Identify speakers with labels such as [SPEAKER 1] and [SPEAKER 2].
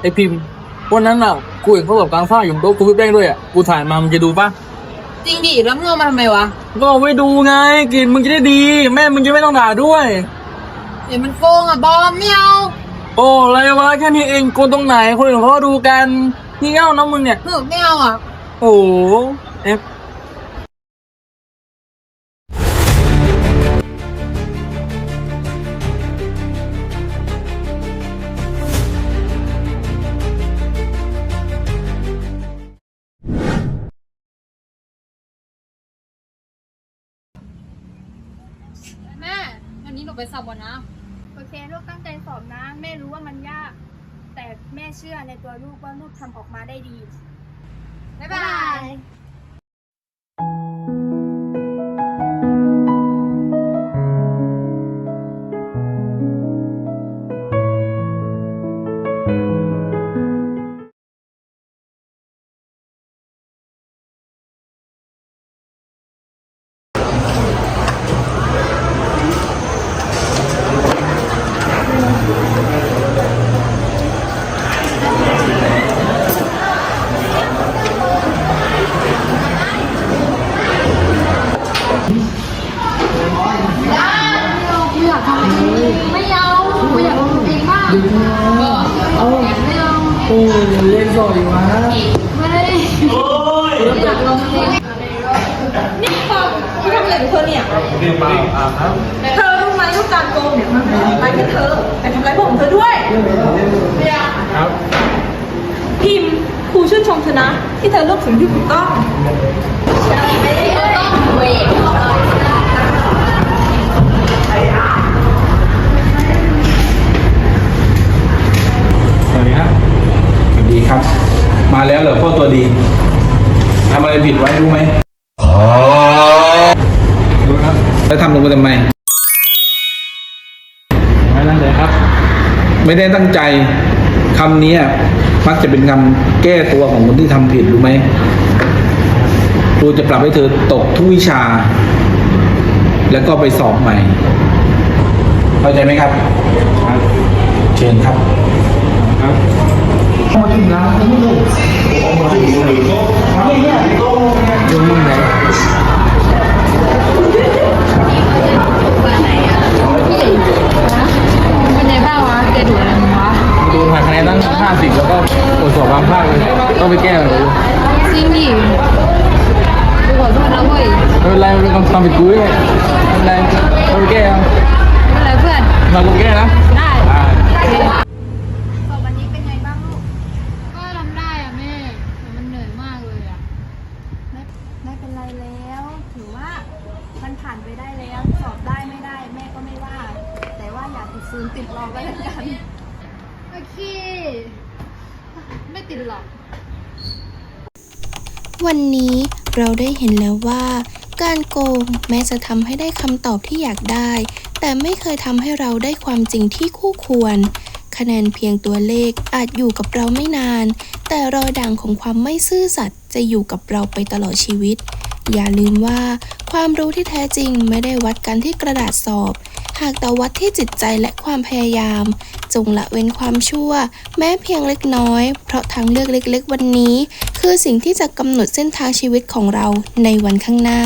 [SPEAKER 1] ไอพิมพ์วันนั้นอะกูเห็นเขากับกลางผ้าอยู่บนโต๊ะกูพี่แป้งด้วยอะกูถ่ายมามึงจะดูปะ
[SPEAKER 2] จริงดิแล้วมึงเอามาทำไมวะ
[SPEAKER 1] ก็เอาไว้ดูไงกินมึงจะได้ดี แม่มึงจะไม่ต้องด่าด้วย
[SPEAKER 2] เดี๋ยวมันโกงอะบอมไม่เอา
[SPEAKER 1] โอ้อะไรวะแค่นี้เองโกนตรงไหนคนอื่นเขาก็ดูกันนี่เง่านะมึงเนี่ย
[SPEAKER 2] หนูไม่เอาอะ
[SPEAKER 1] โอ้โหเอฟ
[SPEAKER 3] นนี้หนูไปสอบก่อนนะ
[SPEAKER 4] โอเคลูกตั้งใจสอบนะ แม่รู้ว่ามันยาก แต่แม่เชื่อในตัวลูกว่าลูกทำออกมาได้ดี
[SPEAKER 3] บ๊ายบาย งเพลงบ้าง
[SPEAKER 1] เอาโอ้เล่นต่ออยู่วะ
[SPEAKER 3] ไม่ได้อยากลงเพลงนี่ปอมพี่ทำอะไรกับเธอเนี่ย
[SPEAKER 1] เรียนมาอ่าครับ
[SPEAKER 3] เธอรู้ไหมว่าการโกงเนี่ยมันทำร้าแค่เธอ แต่ทำร้ายพวกเธอด้วย
[SPEAKER 1] ครับ
[SPEAKER 3] พิมพ์ครูชื่นชมเธอนะ ที่เธอเลือกสิ่งที่ถูกต้องไม่ได้
[SPEAKER 5] ครับ มาแล้วเหรอพ่อตัวดีทำอะไรผิดไว้รู้ไหมรู้ครับแล้วทำลงไปทำไม
[SPEAKER 1] ไม่นั่นเลยครับ
[SPEAKER 5] ไม่ได้ตั้งใจคำนี้มักจะเป็นคำแก้ตัวของคนที่ทำผิดรู้ไหมครูจะปรับให้เธอตกทุกวิชา แล้วก็ไปสอบใหม่ เข้าใจไหมครับครับเชิญครับครับ
[SPEAKER 1] มันเป็นความผิดกูเลยไม่เป็นไรต้องไปแก้เอา
[SPEAKER 3] ไม่เป็นไรเพื่อน
[SPEAKER 1] มากูแก้นะ
[SPEAKER 3] ได้
[SPEAKER 4] สอบวันนี้เป็นไงบ้างลูก
[SPEAKER 3] ก็ทำได้อะแม่แต่มันเหนื่อยมากเลยอะ
[SPEAKER 4] ไม่ไม่เป็นไรแล้ว ถือว่ามันผ่านไปได้แล้ว สอบได้ไม่ได้แม่ก็ไม่ว่า แต่ว่าอย่าติดซูนย์ติดรองก็แล้วกัน
[SPEAKER 3] โอเค ไม่ติดหรอก
[SPEAKER 6] วันนี้เราได้เห็นแล้วว่า การโกงแม้จะทำให้ได้คำตอบที่อยากได้ แต่ไม่เคยทำให้เราได้ความจริงที่คู่ควร คะแนนเพียงตัวเลขอาจอยู่กับเราไม่นาน แต่รอยด่างของความไม่ซื่อสัตย์จะอยู่กับเราไปตลอดชีวิต อย่าลืมว่า ความรู้ที่แท้จริงไม่ได้วัดกันที่กระดาษสอบ หากแต่วัดที่จิตใจและความพยายาม จงละเว้นความชั่ว แม้เพียงเล็กน้อย เพราะทางเลือกเล็กๆ วันนี้ คือสิ่งที่จะกำหนดเส้นทางชีวิตของเราในวันข้างหน้า